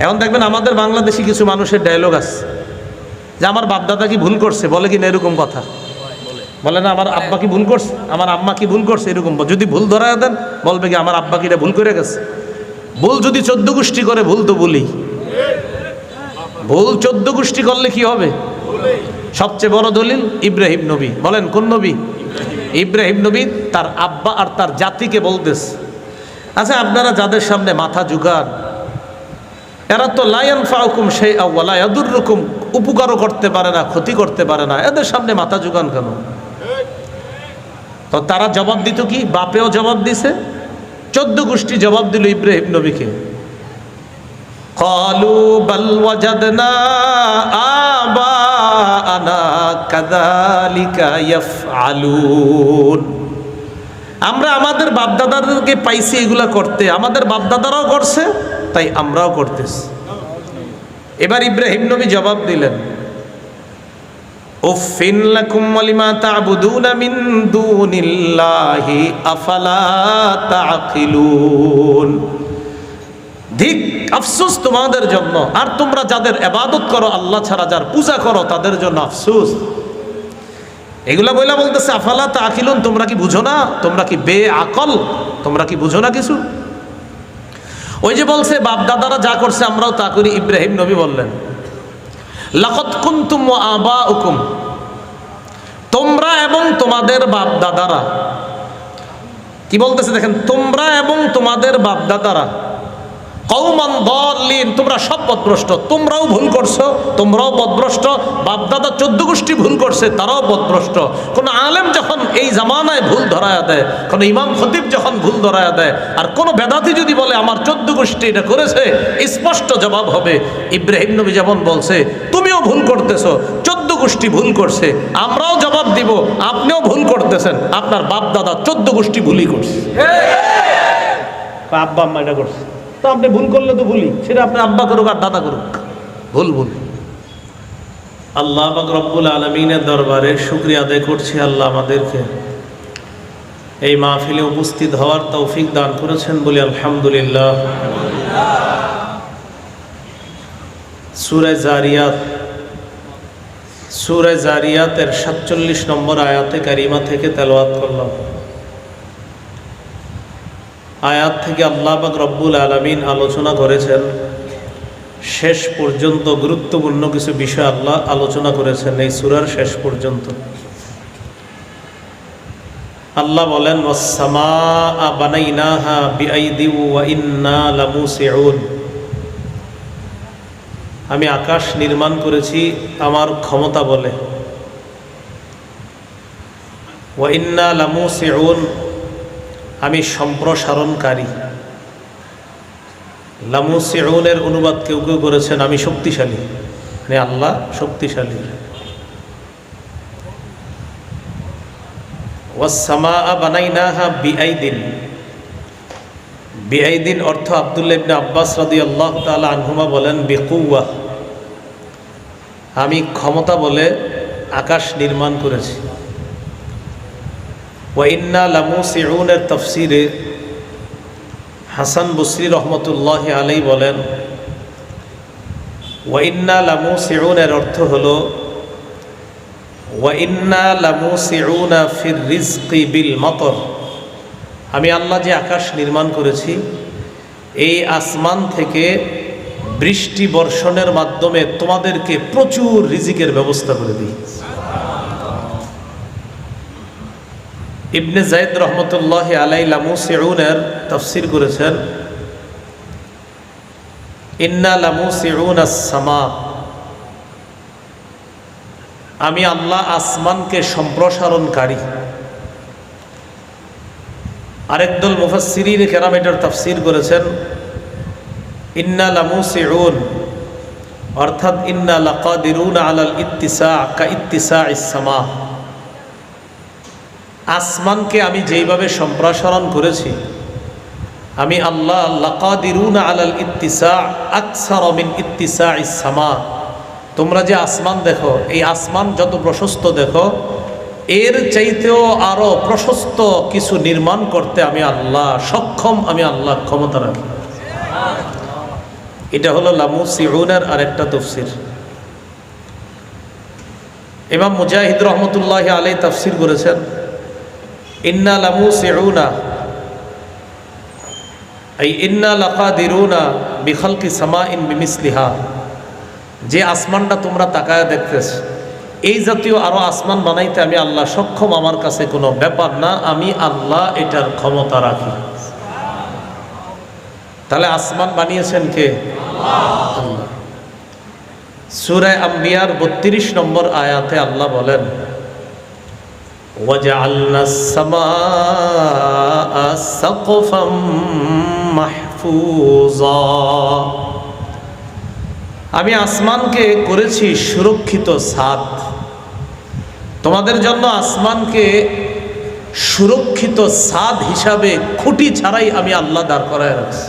এখন দেখবেন আমাদের বাংলাদেশি কিছু মানুষের ডায়লগ আছে, যে আমার বাপদাদা কি ভুল করছে? বলে কি না এরকম কথা? বলে না, আমার আব্বা কি ভুল করছে? আমার আম্মা কি ভুল করছে? এরকম যদি ভুল ধরা দেন, বলবে কি, আমার আব্বা কি এটা ভুল করে গেছে। ভুল যদি চোদ্দ গোষ্ঠী করে, ভুল তো বলি। ভুল চোদ্দ গোষ্ঠী করলে কি হবে? সবচেয়ে বড় দলিল, ইব্রাহিম নবী। বলেন, কোন নবী? ইব্রাহিম নবী তার আব্বা আর তার জাতিকে বলতেছে। আচ্ছা আপনারা যাদের সামনে মাথা জুগান এরা তো লায়ন ফাউকুম সেই আওয়ালা রকম উপকারও করতে পারে না, ক্ষতি করতে পারে না। এদের সামনে মাথা জোগান কেন? তো তারা জবাব দিত কি? বাপেও জবাব দিছে। চোদ্দ গোষ্ঠী জবাব দিল ইব্রাহিম নবীকে। কলু বলওয়াজাদনা আবা আনা কাদালিকা ইয়াফআলুন। আমরা আমাদের বাপদাদাদেরকে পাইছি এগুলা করতে। আমাদের বাপদাদারাও করছে। তাই আমরাও করতেছি। এবার ইব্রাহিম নবী জবাব দিলেন উফিন লাকুম আফালা ধিক, আফসোস তোমাদের জন্য। আর তোমরা যাদের এবাদত করো, আল্লাহ ছাড়া যার পূজা করো, তাদের জন্য আফসোস। এগুলা বইলা বলতেছে, আফালা তা আকিলুন তোমরা কি বুঝো না? তোমরা কি বে আকল তোমরা কি বুঝো না কিছু? ওই যে বলছে, বাপ দাদারা যা করছে আমরাও তা করি, ইব্রাহিম নবী বললেন। লাকত আবা উকুম তোমরা এবং তোমাদের বাপ দাদারা। কি বলতেছে দেখেন, তোমরা এবং তোমাদের বাপ দাদারা। কৌমান দলিন তোমরা সব পদভ্রষ্ট। তোমরাও ভুল করছ, তোমরাও পদভ্রষ্ট। বাপদাদা চোদ্দ গোষ্ঠী ভুল করছে, তারাও পদভ্রষ্ট। কোন আলেম যখন এই জামানায় ভুল ধরায়া দেয়, কোন ইমাম খতিব যখন ভুল ধরায়া দেয়, আর কোন বেদাতি যদি বলে, আমার চোদ্দ গোষ্ঠী এটা করেছে স্পষ্ট জবাব হবে। ইব্রাহিম নবী যেমন বলছে, তুমিও ভুল করতেছো, চোদ্দ গোষ্ঠী ভুল করছে, আমরাও জবাব দিব, আপনিও ভুল করতেছেন, আপনার বাপদাদা চোদ্দ গোষ্ঠী ভুলই করছে। আব্বা আম্মা এটা করছে। তো আপনি ভুল করলে তো ভুলি সেটা আপনার আব্বা করুক আর দাদা করুক। ভুল ভুল। আল্লাহ রব্বুল আলমিনের দরবারে শুক্রিয়া আদায় করছি আল্লাহ আমাদেরকে। এই মাহফিলে উপস্থিত হওয়ার তৌফিক দান করেছেন বলে আলহামদুলিল্লাহ। সুরে জারিয়াত সুরে জারিয়াতের সাতচল্লিশ নম্বর আয়াতে কারিমা থেকে তেলাওয়াত করলাম। আয়াত থেকে আল্লাহ পাক রব্বুল আলমিন আলোচনা করেছেন। শেষ পর্যন্ত গুরুত্বপূর্ণ কিছু বিষয় আল্লাহ আলোচনা করেছেন এই সুরার শেষ পর্যন্ত। আল্লাহ বলেন আমি আকাশ নির্মাণ করেছি, আমার ক্ষমতা বলে। ওয়া লামু লামুসিউন। আমি সম্প্রসারণকারী। লামু সিউনের অনুবাদ কেউ কেউ করেছেন, আমি শক্তিশালী। মানে আল্লাহ শক্তিশালী। ওয়াসামা বানাইনাহা বিআইদিন। বিআইদিন অর্থ আবদুল্লাহ ইবনে আব্বাস রাদি আল্লাহ তাআলা আনহুমা বলেন বিকুয়া আমি ক্ষমতা বলে আকাশ নির্মাণ করেছি। ওয়াইন্না লামু সিউনের তফসিরে হাসান বসরি রহমতুল্লাহ আলাই বলেন ওয়াইন্না লামু সিউনের অর্থ হল ওয়াইন্না লামু সিউনা ফির রিজকি বিল মতর। আমি আল্লাহ যে আকাশ নির্মাণ করেছি, এই আসমান থেকে বৃষ্টি বর্ষণের মাধ্যমে তোমাদেরকে প্রচুর রিজিকের ব্যবস্থা করে দিই। ইবনে জায়দ রহমতুল্লাহ আলাই লামু সিউনের তফসির করেছেন, ইন্না লামু সিউন সামা আমি আল্লাহ আসমানকে সম্প্রসারণকারী। আরেকদল মুফাসিরিন কেরাম এটার তফসির করেছেন, ইন্না লামু অর্থাৎ ইন্না লাকাদিরুন আলাল ইত্তিসা কা ইত্তিসা ইসামা আসমানকে আমি যেইভাবে সম্প্রসারণ করেছি, আমি আল্লাহ লাকাদিরুন আলাল ইত্তিসা, আকসার মিন ইত্তিসা ইসামা তোমরা যে আসমান দেখো, এই আসমান যত প্রশস্ত দেখো, এর চাইতেও আরও প্রশস্ত কিছু নির্মাণ করতে আমি আল্লাহ সক্ষম, আমি আল্লাহ ক্ষমতা রাখি। এটা হলো লামু সিউনার আরেকটা তফসির। ইমাম মুজাহিদ রহমতুল্লাহ আলাই তাফসির করেছেন ইন্না লামু সিউনা এই ইন্না লাকা দিরুনা বিখলকি সামা ইন বিমিসলিহা যে আসমানটা তোমরা তাকায় দেখতেছ, এই জাতীয় আরও আসমান বানাইতে আমি আল্লাহ সক্ষম, আমার কাছে কোনো ব্যাপার না, আমি আল্লাহ এটার ক্ষমতা রাখি। তাহলে আসমান বানিয়েছেন কে? সুরায় আম্বিয়ার বত্রিশ নম্বর আয়াতে আল্লাহ বলেন وجعلنا السماء سقفا محفوظا আমি আসমানকে করেছি সুরক্ষিত ছাদ তোমাদের জন্য আসমানকে সুরক্ষিত ছাদ হিসাবে খুঁটি ছাড়াই আমি আল্লাহ দাঁড় করায় রাখছি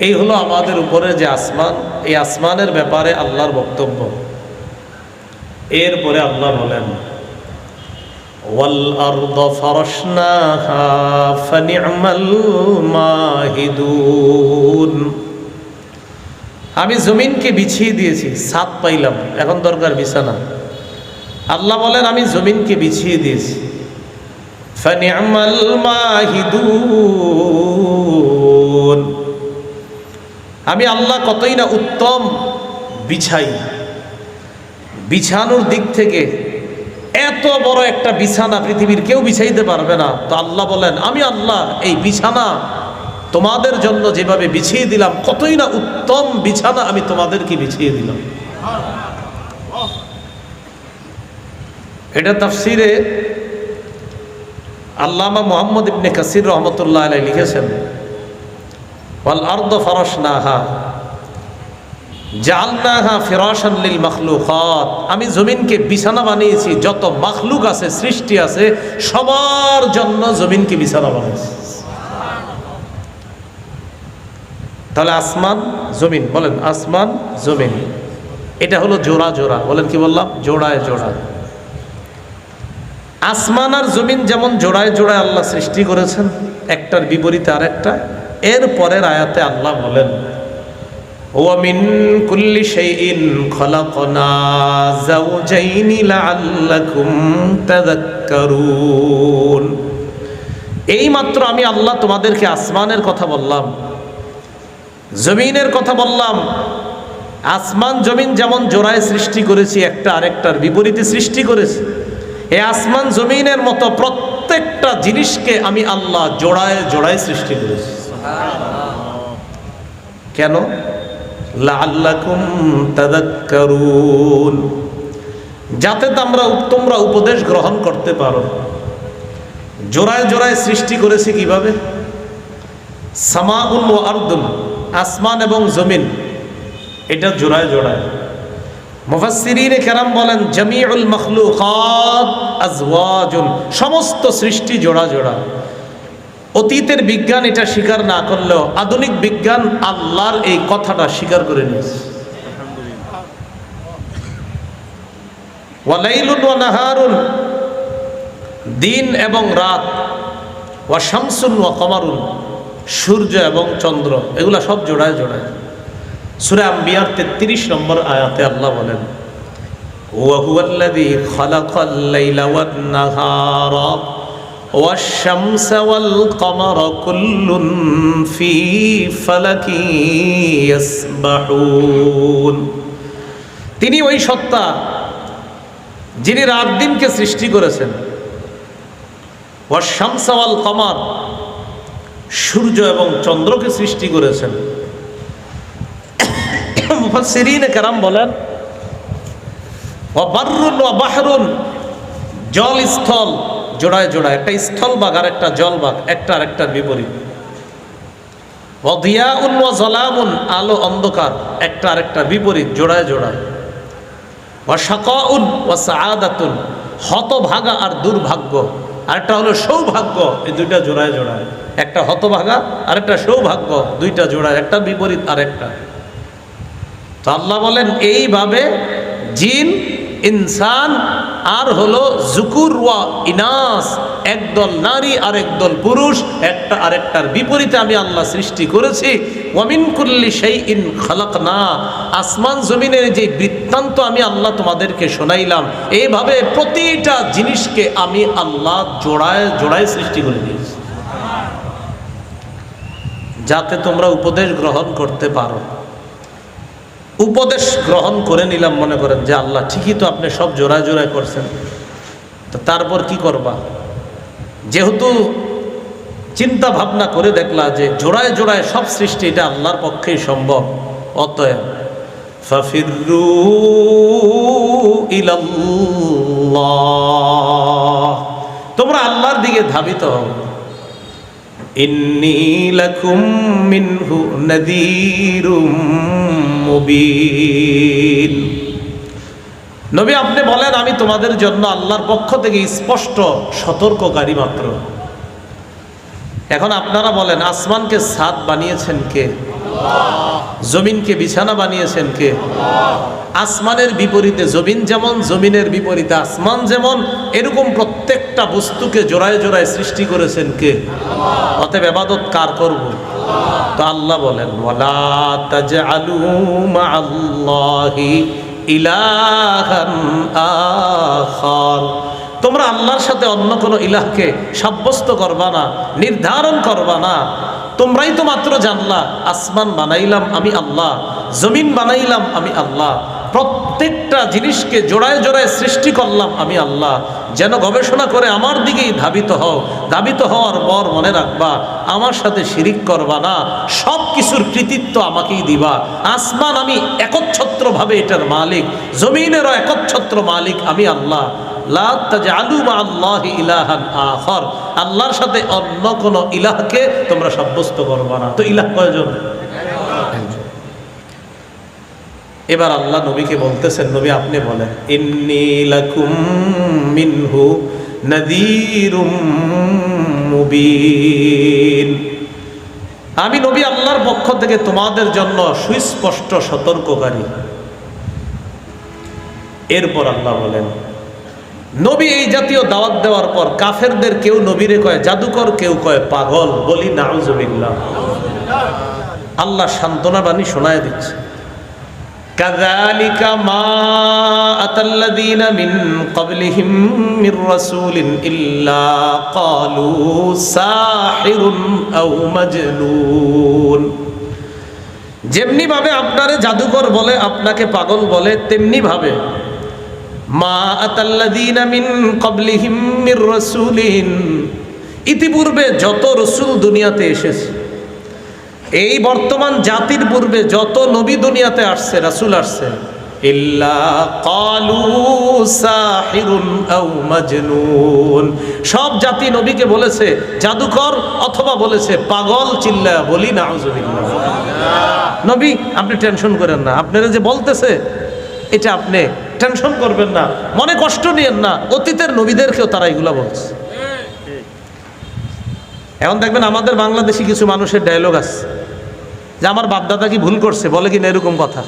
এই হলো আমাদের উপরে যে আসমান এই আসমানের ব্যাপারে আল্লাহর বক্তব্য এরপরে আল্লাহ বলেন والأرض فرشناها فنعم الماهدون আমি জমিনকে বিছিয়ে দিয়েছি ছাদ পাইলাম এখন দরকার বিছানা আল্লাহ বলেন আমি জমিনকে বিছিয়ে দিয়েছি فنعم الماهدون আমি আল্লাহ কতই না উত্তম বিছাই বিছানোর দিক থেকে এত বড় একটা বিছানা পৃথিবীর কেউ বিছাইতে পারবে না। তো আল্লাহ বলেন, আমি আল্লাহ, এই বিছানা তোমাদের জন্য যেভাবে বিছিয়ে দিলাম, কতই না উত্তম বিছানা আমি তোমাদেরকে বিছিয়ে দিলাম। এটা তাফসিরে আল্লামা মোহাম্মদ ইবনে কাসির রহমতুল্লাহ আলাই লিখেছেন, ওয়াল আর্দ ফারশনাহা। জালনাহা ফিরাশান লিল মাখলুকাত। আমি জমিনকে বিছানা বানিয়েছি, যত মাখলুক আছে, সৃষ্টি আছে, সবার জন্য জমিনকে বিছানা বানিয়েছি। তাহলে আসমান, জমিন, বলেন আসমান, জমিন। এটা হলো জোড়া জোড়া, বলেন কি বললাম? জোড়ায় জোড়া। আসমান আর জমিন যেমন জোড়ায় জোড়ায় আল্লাহ সৃষ্টি করেছেন, একটার বিপরীতে আরেকটা এর পরের আয়াতে আল্লাহ বলেন ومن كل شيء خلقنا زوجين لعلكم تذكرون এই মাত্র আমি আল্লাহ তোমাদেরকে আসমানের কথা বললাম জমিনের কথা বললাম আসমান জমিন যেমন জোড়ায় সৃষ্টি করেছি একটা আরেকটার বিপরীতে সৃষ্টি করেছি এই আসমান জমিনের মতো প্রত্যেকটা জিনিসকে আমি আল্লাহ জোড়ায় জোড়ায় সৃষ্টি করেছি কেন লাআল্লাকুম তাদাক্কারুন যাতে তোমরা তোমরা উপদেশ গ্রহণ করতে পারো। জোড়ায় জোড়ায় সৃষ্টি করেছে কীভাবে? সামাউন ও আর্দুন, আসমান এবং জমিন। এটা জোড়ায় জোড়ায়। মুফাসসিরিনে কেরাম বলেন, জামিউল মখলুকাত আজওয়াজুন সমস্ত সৃষ্টি জোড়া জোড়া। অতীতের বিজ্ঞান এটা স্বীকার না করলেও আধুনিক বিজ্ঞান আল্লাহর এই কথাটা স্বীকার করে নিয়েছে। নাহারুন, দিন এবং রাত, ওয়া শামসুন ওয়া কমারুন, সূর্য এবং চন্দ্র, এগুলা সব জোড়ায় জোড়ায়। সুরা আম্বিয়ার তেত্রিশ নম্বর আয়াতে আল্লাহ বলেন ওয়াহুয়াল্লাদি খালাকাল লাইলা ওয়ান নাহারা। والشمس والقمر كل في فلك يسبحون তিনি ওই সত্তা যিনি রাত দিনকে সৃষ্টি করেছেন ওয়াশামসাওয়াল কমার সূর্য এবং চন্দ্রকে সৃষ্টি করেছেন মুফাসসিরিনে কেরাম বলেন ও বাররুন ও বাহরুন জল স্থল জোড়ায় জোড়ায়, একটা স্থল বাঘ আর একটা জল বাঘ একটা আর একটার বিপরীত। অদিয়াউন ও জলামুন, আলো অন্ধকার, একটা আরেকটার বিপরীত, জোড়ায় জোড়ায়। ও শাকাউন ও হতভাগা আর দুর্ভাগ্য। আরেকটা হলো সৌভাগ্য, এই দুইটা জোড়ায় জোড়ায়। একটা হতভাগা আর একটা সৌভাগ্য, দুইটা জোড়ায়, একটা বিপরীত আর একটা তো আল্লাহ বলেন, এইভাবে জিন ইনসান আর হলো জুকুর ওয়া ইনাস একদল নারী আর একদল পুরুষ, একটা আরেকটার বিপরীতে আমি আল্লাহ সৃষ্টি করেছি। ওয়ামিন কুল্লি সেই ইন খালাক না আসমান জমিনের যে বৃত্তান্ত আমি আল্লাহ তোমাদেরকে শোনাইলাম, এইভাবে প্রতিটা জিনিসকে আমি আল্লাহ জোড়ায় জোড়ায় সৃষ্টি করে দিয়েছি। যাতে তোমরা উপদেশ গ্রহণ করতে পারো। উপদেশ গ্রহণ করে নিলাম, মনে করেন যে আল্লাহ ঠিকই তো আপনি সব জোড়ায় জোড়ায় করছেন। তো তারপর কি করবা? যেহেতু চিন্তা ভাবনা করে দেখলা যে জোড়ায় জোড়ায় সব সৃষ্টি এটা আল্লাহর পক্ষেই সম্ভব, অতএব ফাফিরু ইলাল্লাহ। তোমরা আল্লাহর দিকে ধাবিত হও। ইন্নি লাকুম মিনহু নাযীরুম মুবিন। নবী আপনি বলেন, আমি তোমাদের জন্য আল্লাহর পক্ষ থেকে স্পষ্ট সতর্ককারী মাত্র। এখন আপনারা বলেন, আসমানকে ছাদ বানিয়েছেন কে? জমিনকে বিছানা বানিয়েছেন কে? আসমানের বিপরীতে জমিন যেমন, জমিনের বিপরীতে আসমান যেমন, এরকম প্রত্যেকটা বস্তুকে জোড়ায় জোড়ায় সৃষ্টি করেছেন কে? অতএব এবাদত কার করব? তো আল্লাহ বলেন ইলাহান আখার। তোমরা আল্লাহর সাথে অন্য কোনো ইলাহকে সাব্যস্ত করবা না, নির্ধারণ করবা না। তোমরাই তো মাত্র জানলা, আসমান বানাইলাম আমি আল্লাহ, জমিন বানাইলাম আমি আল্লাহ, প্রত্যেকটা জিনিসকে জোড়ায় জোড়ায় সৃষ্টি করলাম আমি আল্লাহ। যেন গবেষণা করে আমার দিকেই ধাবিত হও, ধাবিত হওয়ার পর মনে রাখবা, আমার সাথে শিরিক করবা না, সব কিছুর কৃতিত্ব আমাকেই দিবা। আসমান আমি একচ্ছত্রভাবে এটার মালিক, জমিনেরও একচ্ছত্র মালিক আমি আল্লাহ। আল্লাহর সাথে অন্য কোন ইলাহকে তোমরা সাব্যস্ত করবা না। তো ইলাহ কয়জন? এবার আল্লাহ নবীকে বলতেছেন, নবী, আপনি বলেন মিনহু মুবিন। আমি নবী আল্লাহর পক্ষ থেকে তোমাদের জন্য সুস্পষ্ট সতর্ককারী। এরপর আল্লাহ বলেন নবী এই জাতীয় দাওয়াত দেওয়ার পর কাফেরদের কেউ নবীরে কয় জাদুকর কেউ কয় পাগল বলি নাউজুবিল্লাহ আল্লাহ সান্ত্বনা বাণী শোনায় দিচ্ছে كذلك ما أتى الذين من قبلهم من رسول إلا قالوا ساحر أو مجنون যেমনি ভাবে আপনারে জাদুকর বলে আপনাকে পাগল বলে তেমনি ভাবে মা ইতিপূর্বে যত রসুল দুনিয়াতে এসেছে, এই বর্তমান জাতির পূর্বে যত নবী দুনিয়াতে আসছে, রাসূল আসছে সব জাতি নবীকে বলেছে, জাদুকর অথবা বলেছে, পাগল চিল্লা বলি নাউজুবিল্লাহ নবী, আপনি টেনশন করেন না। আপনারা যে বলতেছে এটা আপনি। টেনশন করবেন না। মনে কষ্ট নিয়েন না। অতীতের নবীদেরকেও তারা এগুলা বলছে। এখন দেখবেন আমাদের বাংলাদেশি কিছু মানুষের ডায়লগ আছে। যে আমার বাপদাদা কি ভুল করছে? বলে কি না এরকম কথা?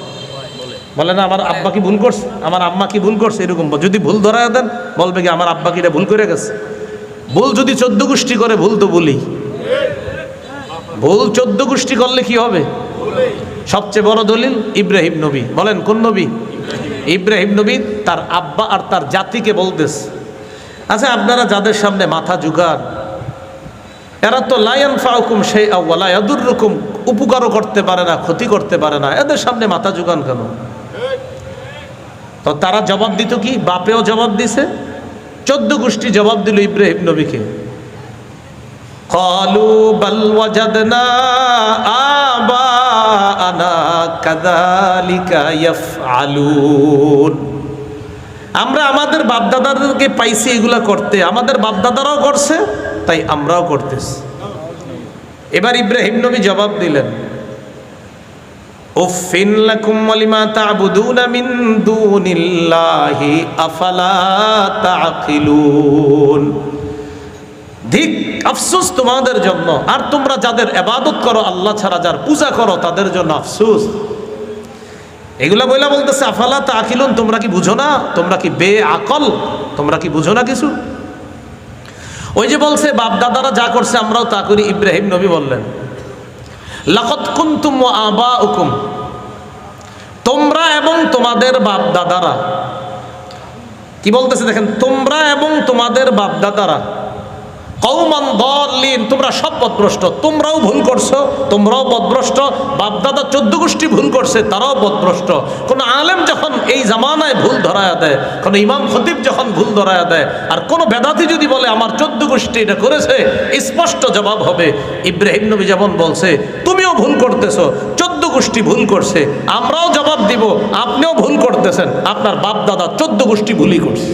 বলে না, আমার আব্বা কি ভুল করছে? আমার আম্মা কি ভুল করছে? এরকম যদি ভুল ধরা দেন, বলবে কি, আমার আব্বা কি এটা ভুল করে গেছে। ভুল যদি চোদ্দ গোষ্ঠী করে, ভুল তো বলি। ভুল চোদ্দ গোষ্ঠী করলে কি হবে? সবচেয়ে বড় দলিল ইব্রাহিম নবী। বলেন, কোন নবী? ইব্রাহিম নবী তার আব্বা আর তার জাতিকে বলতেছে আচ্ছা আপনারা যাদের সামনে মাথা জুগান এরা তো লায়ন ফাউকুম সেই আউ্লা এদুর রকম উপকারও করতে পারে না, ক্ষতি করতে পারে না, এদের সামনে মাথা জুগান কেন? তো তারা জবাব দিত কি? বাপেও জবাব দিছে, চোদ্দ গোষ্ঠী জবাব দিল ইব্রাহিম নবীকে। কলু বল আ আমরা আমাদের বাপদাদাদেরকে পাইছি এগুলা করতে। আমাদের বাপদাদারাও করছে, তাই আমরাও করতেছি। এবার ইব্রাহিম নবী জবাব দিলেন উফিন আফালা ধিক আফসোস তোমাদের জন্য। আর তোমরা যাদের এবাদত করো, আল্লাহ ছাড়া যার পূজা করো, তাদের জন্য আফসোস। এগুলা বইলা বলতেছে, আফালা তা আকিলুন তোমরা কি বুঝো না? তোমরা কি বে আকল তোমরা কি বুঝো না কিছু? ওই যে বলছে বাপ দাদারা যা করছে, আমরাও তা করি, ইব্রাহিম নবী বললেন। লাকত কুন্তুম আবা উকুম তোমরা এবং তোমাদের বাপ দাদারা কি বলতেছে দেখেন, তোমরা এবং তোমাদের বাপ দাদারা কৌমান দলিন তোমরা সব পদভ্রষ্ট তোমরাও ভুল করছ, তোমরাও পদভ্রষ্ট বাপদাদা চোদ্দ গোষ্ঠী ভুল করছে, তারাও পদভ্রষ্ট কোন আলেম যখন এই জামানায় ভুল ধরায়া দেয়, কোন ইমাম খতিব যখন ভুল ধরায়া দেয়, আর কোন বেদাতি যদি বলে, আমার চোদ্দ গোষ্ঠী এটা করেছে স্পষ্ট জবাব হবে, ইব্রাহিম নবী যেমন বলছে, তুমিও ভুল করতেছো, চোদ্দ গোষ্ঠী ভুল করছে, আমরাও জবাব দিব, আপনিও ভুল করতেছেন, আপনার বাপ দাদা চোদ্দ গোষ্ঠী ভুলই করছে।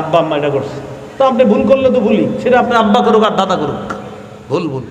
আব্বা আম্মা এটা করছে। তো আপনি ভুল করলে তো ভুলি সেটা আপনি আব্বা করুক আর দাদা করুক। ভুল ভুল।